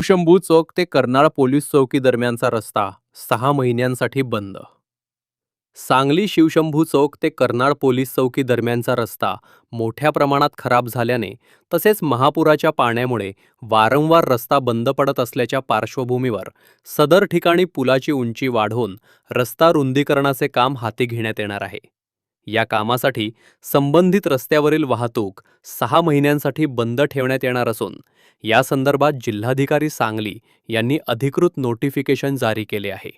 शंभू चौक ते कर्नाळ पोलीस चौकी दरम्यानचा रस्ता सहा महिन्यांसाठी बंद. सांगली शिवशंभू चौक ते कर्नाळ पोलीस चौकी दरम्यानचा रस्ता मोठ्या प्रमाणात खराब झाल्याने तसेच महापुराच्या पाण्यामुळे वारंवार रस्ता बंद पडत असल्याच्या पार्श्वभूमीवर सदर ठिकाणी पुलाची उंची वाढवून रस्ता रुंदीकरणाचे काम हाती घेण्यात येणार आहे. या कामासाठी संबंधित रस्त्यावरील वाहतूक सहा महिन्यांसाठी बंद ठेवण्यात येणार असून या संदर्भात जिल्हाधिकारी सांगली यांनी अधिकृत नोटिफिकेशन जारी केले आहे.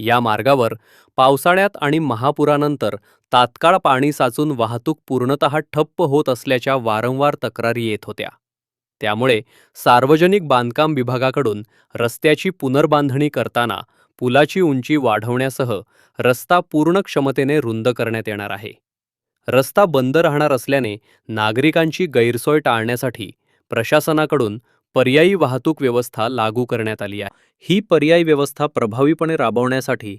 या मार्गावर पावसाळ्यात आणि महापुरानंतर तात्काळ पाणी साचून वाहतूक पूर्णतः ठप्प होत असल्याच्या वारंवार तक्रारी येत होत्या. त्यामुळे सार्वजनिक बांधकाम विभागाकडून रस्त्याची पुनर्बांधणी करताना पुलाची उंची वाढवण्यासह रस्ता पूर्ण क्षमतेने रुंद करण्यात येणार आहे. रस्ता बंद राहणार असल्याने नागरिकांची गैरसोय टाळण्यासाठी प्रशासनाकडून पर्यायी वाहतूक व्यवस्था लागू करण्यात आली आहे. ही पर्यायी व्यवस्था प्रभावीपणे राबवण्यासाठी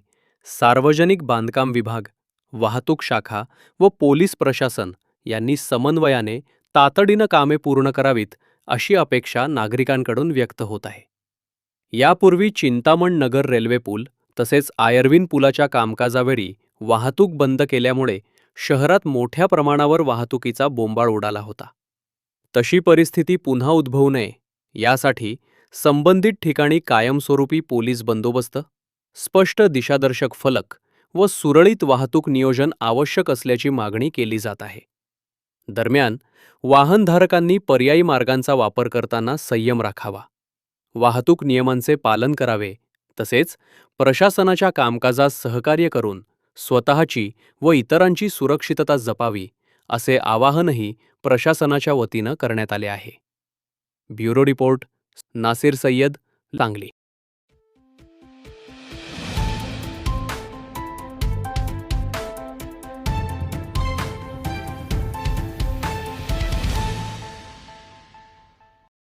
सार्वजनिक बांधकाम विभाग वाहतूक शाखा व पोलीस प्रशासन यांनी समन्वयाने तातडीनं कामे पूर्ण करावीत अशी अपेक्षा नागरिकांकडून व्यक्त होत आहे. यापूर्वी चिंतामण नगर रेल्वे पूल तसेच आयर्विन पुलाच्या कामकाजावेळी वाहतूक बंद केल्यामुळे शहरात मोठ्या प्रमाणावर वाहतुकीचा बोंबाळ उडाला होता. तशी परिस्थिती पुन्हा उद्भवू नये यासाठी संबंधित ठिकाणी कायमस्वरूपी पोलीस बंदोबस्त स्पष्ट दिशादर्शक फलक व सुरळीत वाहतूक नियोजन आवश्यक असल्याची मागणी केली जात आहे. दरम्यान वाहनधारकांनी पर्यायी मार्गांचा वापर करताना संयम राखावा. वाहतूक नियमांचे पालन करावे तसेच प्रशासनाच्या कामकाजास सहकार्य करून स्वतःची व इतरांची सुरक्षितता जपावी असे आवाहनही प्रशासनाच्या वतीनं करण्यात आले आहे. Bureau report Nasir Sayyed Sangli